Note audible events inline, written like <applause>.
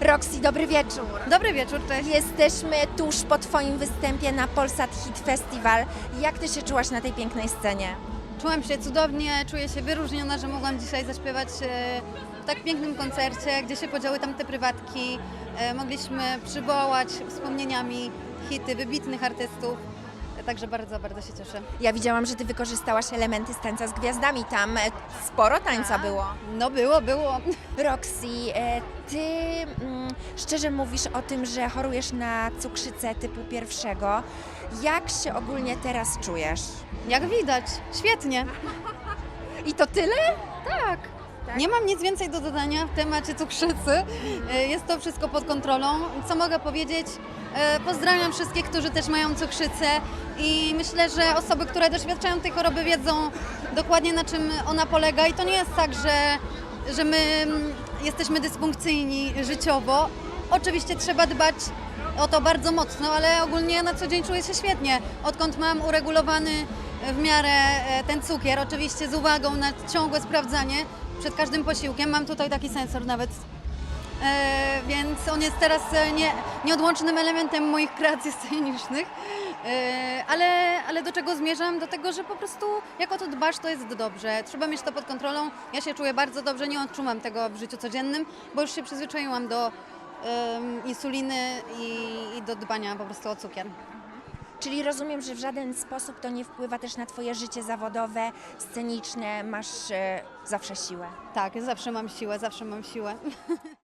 Roxy, dobry wieczór. Dobry wieczór, cześć. Jesteśmy tuż po Twoim występie na Polsat Hit Festival. Jak Ty się czułaś na tej pięknej scenie? Czułam się cudownie, czuję się wyróżniona, że mogłam dzisiaj zaśpiewać e, w tak pięknym koncercie, gdzie się podziały tamte prywatki. E, Mogliśmy przywołać wspomnieniami hity wybitnych artystów. Także bardzo, bardzo się cieszę. Ja widziałam, że Ty wykorzystałaś elementy z tańca z gwiazdami. Tam e, sporo tańca było. No było, było. Roxy, e, Ty mm, szczerze mówisz o tym, że chorujesz na cukrzycę typu pierwszego. Jak się ogólnie teraz czujesz? Jak widać, świetnie. I to tyle? Tak. Nie mam nic więcej do dodania w temacie cukrzycy. E, Jest to wszystko pod kontrolą. Co mogę powiedzieć? E, Pozdrawiam wszystkich, którzy też mają cukrzycę i myślę, że osoby, które doświadczają tej choroby wiedzą dokładnie na czym ona polega i to nie jest tak, że, że my mm, jesteśmy dysfunkcyjni życiowo. Oczywiście trzeba dbać o to bardzo mocno, ale ogólnie na co dzień czuję się świetnie. Odkąd mam uregulowany w miarę e, ten cukier, oczywiście z uwagą na ciągłe sprawdzanie przed każdym posiłkiem. Mam tutaj taki sensor nawet, e, więc on jest teraz e, nie, nieodłącznym elementem moich kreacji <laughs> scenicznych. E, ale, ale do czego zmierzam? Do tego, że po prostu jak o to dbasz, to jest dobrze. Trzeba mieć to pod kontrolą. Ja się czuję bardzo dobrze, nie odczuwam tego w życiu codziennym, bo już się przyzwyczaiłam do insuliny i, i do dbania po prostu o cukier. Czyli rozumiem, że w żaden sposób to nie wpływa też na Twoje życie zawodowe, sceniczne, masz e, zawsze siłę. Tak, zawsze mam siłę, zawsze mam siłę. <laughs>